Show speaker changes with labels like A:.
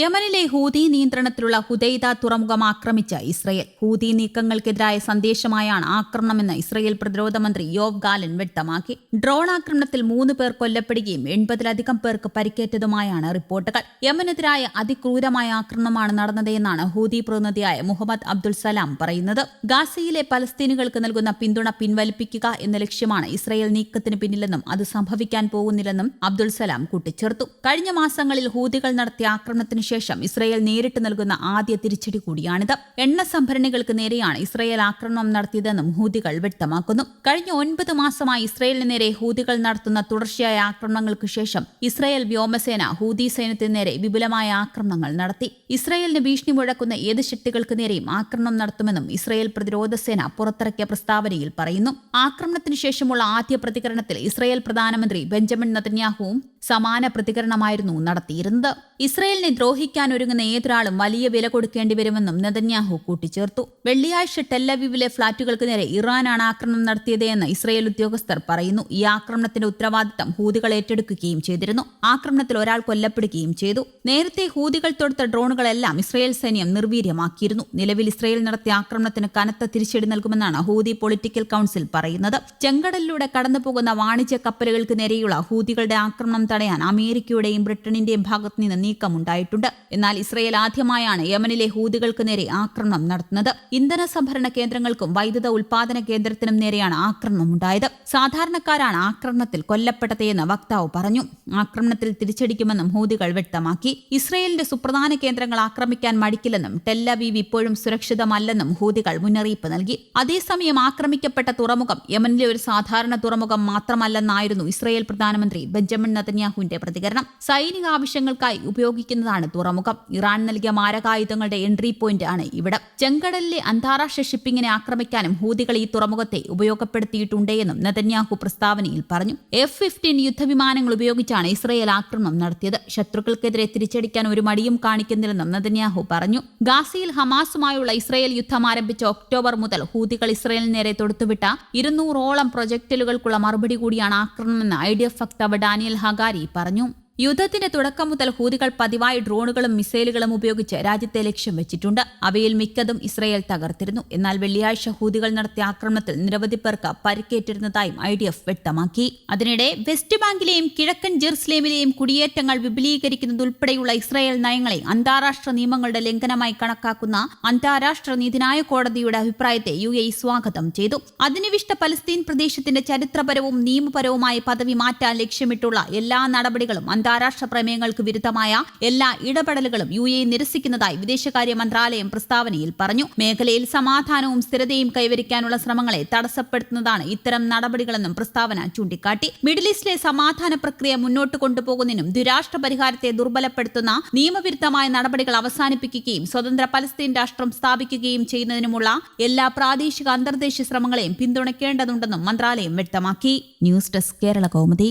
A: യമനിലെ ഹൂതി നിയന്ത്രണത്തിലുള്ള ഹുദൈദ തുറമുഖം ആക്രമിച്ച ഇസ്രയേൽ. ഹൂതി നീക്കങ്ങൾക്കെതിരായ സന്ദേശമായാണ് ആക്രമണമെന്ന് ഇസ്രയേൽ പ്രതിരോധ മന്ത്രി യോവ് ഗാലൻ വ്യക്തമാക്കി. ഡ്രോൺ ആക്രമണത്തിൽ മൂന്ന് പേർ കൊല്ലപ്പെടുകയും എൺപതിലധികം പേർക്ക് പരിക്കേറ്റതുമായാണ് റിപ്പോർട്ടുകൾ. യമനെതിരായ അതിക്രൂരമായ ആക്രമണമാണ് നടന്നതെന്നാണ് ഹൂതി പ്രതിനിധിയായ മുഹമ്മദ് അബ്ദുൽ സലാം പറയുന്നത്. ഗാസയിലെ പലസ്തീനുകൾക്ക് നൽകുന്ന പിന്തുണ പിൻവലിപ്പിക്കുക എന്ന ലക്ഷ്യമാണ് ഇസ്രയേൽ നീക്കത്തിന് പിന്നിലെന്നും അത് സംഭവിക്കാൻ പോകുന്നില്ലെന്നും അബ്ദുൽ സലാം കൂട്ടിച്ചേർത്തു. കഴിഞ്ഞ മാസങ്ങളിൽ ഹൂതികൾ നടത്തിയ ആക്രമണത്തിന് ശേഷം ഇസ്രയേൽ നേരിട്ട് നൽകുന്ന ആദ്യ തിരിച്ചടി കൂടിയാണിത്. എണ്ണ സംഭരണികൾക്ക് നേരെയാണ് ഇസ്രയേൽ ആക്രമണം നടത്തിയതെന്നും ഹൂതികൾ വ്യക്തമാക്കുന്നു. കഴിഞ്ഞ ഒൻപത് മാസമായി ഇസ്രയേലിന് നേരെ ഹൂതികൾ നടത്തുന്ന തുടർച്ചയായ ആക്രമണങ്ങൾക്ക് ശേഷം ഇസ്രയേൽ വ്യോമസേന ഹൂതി സൈന്യത്തിന് നേരെ വിപുലമായ ആക്രമണങ്ങൾ നടത്തി. ഇസ്രയേലിന് ഭീഷണി മുഴക്കുന്ന ഏത് ശക്തികൾക്ക് നേരെയും ആക്രമണം നടത്തുമെന്നും ഇസ്രയേൽ പ്രതിരോധ സേന പുറത്തിറക്കിയ പ്രസ്താവനയിൽ പറയുന്നു. ആക്രമണത്തിന് ശേഷമുള്ള ആദ്യ പ്രതികരണത്തിൽ ഇസ്രയേൽ പ്രധാനമന്ത്രി ബെഞ്ചമിൻ നതന്യാഹുവും സമാന പ്രതികരണമായിരുന്നു നടത്തിയിരുന്നത്. ഇസ്രയേലിനെ ദ്രോഹിക്കാൻ ഒരുങ്ങുന്ന ഏതൊരാളും വലിയ വില കൊടുക്കേണ്ടി വരുമെന്നും നെതന്യാഹു കൂട്ടിച്ചേർത്തു. വെള്ളിയാഴ്ച ടെല്ലവീവിലെ ഫ്ളാറ്റുകൾക്ക് നേരെ ഇറാനാണ് ആക്രമണം നടത്തിയതെന്ന് ഇസ്രയേൽ ഉദ്യോഗസ്ഥർ പറയുന്നു. ഈ ആക്രമണത്തിന്റെ ഉത്തരവാദിത്തം ഹൂതികൾ ഏറ്റെടുക്കുകയും ചെയ്തിരുന്നു. ആക്രമണത്തിൽ ഒരാൾ കൊല്ലപ്പെടുകയും ചെയ്തു. നേരത്തെ ഹൂതികൾ തൊടുത്ത ഡ്രോണുകളെല്ലാം ഇസ്രയേൽ സൈന്യം നിർവീര്യമാക്കിയിരുന്നു. നിലവിൽ ഇസ്രയേൽ നടത്തിയ ആക്രമണത്തിന് കനത്ത തിരിച്ചടി നൽകുമെന്നാണ് ഹൂതി പൊളിറ്റിക്കൽ കൌൺസിൽ പറയുന്നത്. ചെങ്കടലിലൂടെ കടന്നുപോകുന്ന വാണിജ്യ കപ്പലുകൾക്ക് നേരെയുള്ള ഹൂതികളുടെ ആക്രമണം തടയാൻ അമേരിക്കയുടെയും ബ്രിട്ടനിന്റെയും ഭാഗത്തു നിന്ന് നീക്കമുണ്ടായിട്ടുണ്ട്. എന്നാൽ ഇസ്രയേൽ ആദ്യമായാണ് യമനിലെ ഹൂതികൾക്ക് നേരെ ആക്രമണം നടത്തുന്നത്. ഇന്ധന സംഭരണ കേന്ദ്രങ്ങൾക്കും വൈദ്യുത ഉൽപാദന കേന്ദ്രത്തിനും നേരെയാണ് ആക്രമണം ഉണ്ടായത്. സാധാരണക്കാരാണ് ആക്രമണത്തിൽ കൊല്ലപ്പെട്ടതെന്ന് വക്താവ് പറഞ്ഞു. ആക്രമണത്തിൽ തിരിച്ചടിക്കുമെന്നും ഹൂതികൾ വ്യക്തമാക്കി. ഇസ്രയേലിന്റെ സുപ്രധാന കേന്ദ്രങ്ങൾ ആക്രമിക്കാൻ മടിക്കില്ലെന്നും ടെല്ലവീവ് ഇപ്പോഴും സുരക്ഷിതമല്ലെന്നും ഹൂതികൾ മുന്നറിയിപ്പ് നൽകി. അതേസമയം ആക്രമിക്കപ്പെട്ട തുറമുഖം യമനിലെ ഒരു സാധാരണ തുറമുഖം മാത്രമല്ലെന്നായിരുന്നു ഇസ്രയേൽ പ്രധാനമന്ത്രി ബെഞ്ചമിൻ നതന്യാഹുവിന്റെ പ്രതികരണം സൈനിക ആവശ്യങ്ങൾക്കായി ഉപയോഗിക്കുന്നതാണ് തുറമുഖം. ഇറാൻ നൽകിയ മാരകായുധങ്ങളുടെ എൻട്രി പോയിന്റ് ആണ് ഇവിടെ. ചെങ്കടലിലെ അന്താരാഷ്ട്ര ഷിപ്പിംഗിനെ ആക്രമിക്കാനും ഹൂതികൾ ഈ തുറമുഖത്തെ ഉപയോഗപ്പെടുത്തിയിട്ടുണ്ടെന്നും നെതന്യാഹു പ്രസ്താവനയിൽ പറഞ്ഞു. എഫ് ഫിഫ്റ്റീൻ യുദ്ധവിമാനങ്ങൾ ഉപയോഗിച്ചാണ് ഇസ്രയേൽ ആക്രമണം നടത്തിയത്. ശത്രുക്കൾക്കെതിരെ തിരിച്ചടിക്കാൻ ഒരു മടിയും കാണിക്കുന്നില്ലെന്നും നെതന്യാഹു പറഞ്ഞു. ഗാസയിൽ ഹമാസുമായുള്ള ഇസ്രയേൽ യുദ്ധം ആരംഭിച്ച ഒക്ടോബർ മുതൽ ഹൂതികൾ ഇസ്രയേലിന് നേരെ തൊടുത്തുവിട്ട ഇരുന്നൂറോളം പ്രൊജക്ടിലുകൾക്കുള്ള മറുപടി കൂടിയാണ് ആക്രമണമെന്ന് ഐ ഡി എഫ് വക്താവ് ഡാനിയൽ ഹഗാരി പറഞ്ഞു യുദ്ധത്തിന്റെ തുടക്കം മുതൽ ഹൂതികൾ പതിവായി ഡ്രോണുകളും മിസൈലുകളും ഉപയോഗിച്ച് രാജ്യത്തെ ലക്ഷ്യം വെച്ചിട്ടുണ്ട്. അവയിൽ മിക്കതും ഇസ്രയേൽ തകർത്തിരുന്നു. എന്നാൽ വെള്ളിയാഴ്ച ഹൂതികൾ നടത്തിയ ആക്രമണത്തിൽ നിരവധി പേർക്ക് പരിക്കേറ്റിരുന്നതായും ഐ ഡി എഫ് വ്യക്തമാക്കി. അതിനിടെ വെസ്റ്റ് ബാങ്കിലെയും കിഴക്കൻ ജെറുസലേമിലെയും കുടിയേറ്റങ്ങൾ വിപുലീകരിക്കുന്നതുൾപ്പെടെയുള്ള ഇസ്രയേൽ നയങ്ങളെ അന്താരാഷ്ട്ര നിയമങ്ങളുടെ ലംഘനമായി കണക്കാക്കുന്ന അന്താരാഷ്ട്ര നീതിന്യായ കോടതിയുടെ അഭിപ്രായത്തെ യു എ സ്വാഗതം ചെയ്തു. അധിനിവിഷ്ട പലസ്തീൻ പ്രദേശത്തിന്റെ ചരിത്രപരവും നിയമപരവുമായ പദവി മാറ്റാൻ ലക്ഷ്യമിട്ടുള്ള എല്ലാ നടപടികളും അന്താരാഷ്ട്ര പ്രമേയങ്ങൾക്ക് വിരുദ്ധമായ എല്ലാ ഇടപെടലുകളും യു എ നിരസിക്കുന്നതായി വിദേശകാര്യ മന്ത്രാലയം പ്രസ്താവനയിൽ പറഞ്ഞു. മേഖലയിൽ സമാധാനവും സ്ഥിരതയും കൈവരിക്കാനുള്ള ശ്രമങ്ങളെ തടസ്സപ്പെടുത്തുന്നതാണ് ഇത്തരം നടപടികളെന്നും പ്രസ്താവന ചൂണ്ടിക്കാട്ടി. മിഡിൽ ഈസ്റ്റിലെ സമാധാന പ്രക്രിയ മുന്നോട്ട് കൊണ്ടുപോകുന്നതിനും ദുരാഷ്ട്ര പരിഹാരത്തെ ദുർബലപ്പെടുത്തുന്ന നിയമവിരുദ്ധമായ നടപടികൾ അവസാനിപ്പിക്കുകയും സ്വതന്ത്ര പലസ്തീൻ രാഷ്ട്രം സ്ഥാപിക്കുകയും ചെയ്യുന്നതിനുമുള്ള എല്ലാ പ്രാദേശിക അന്തർദേശീയ ശ്രമങ്ങളെയും പിന്തുണയ്ക്കേണ്ടതുണ്ടെന്നും മന്ത്രാലയം വ്യക്തമാക്കി. News desk Kerala Kaumudi.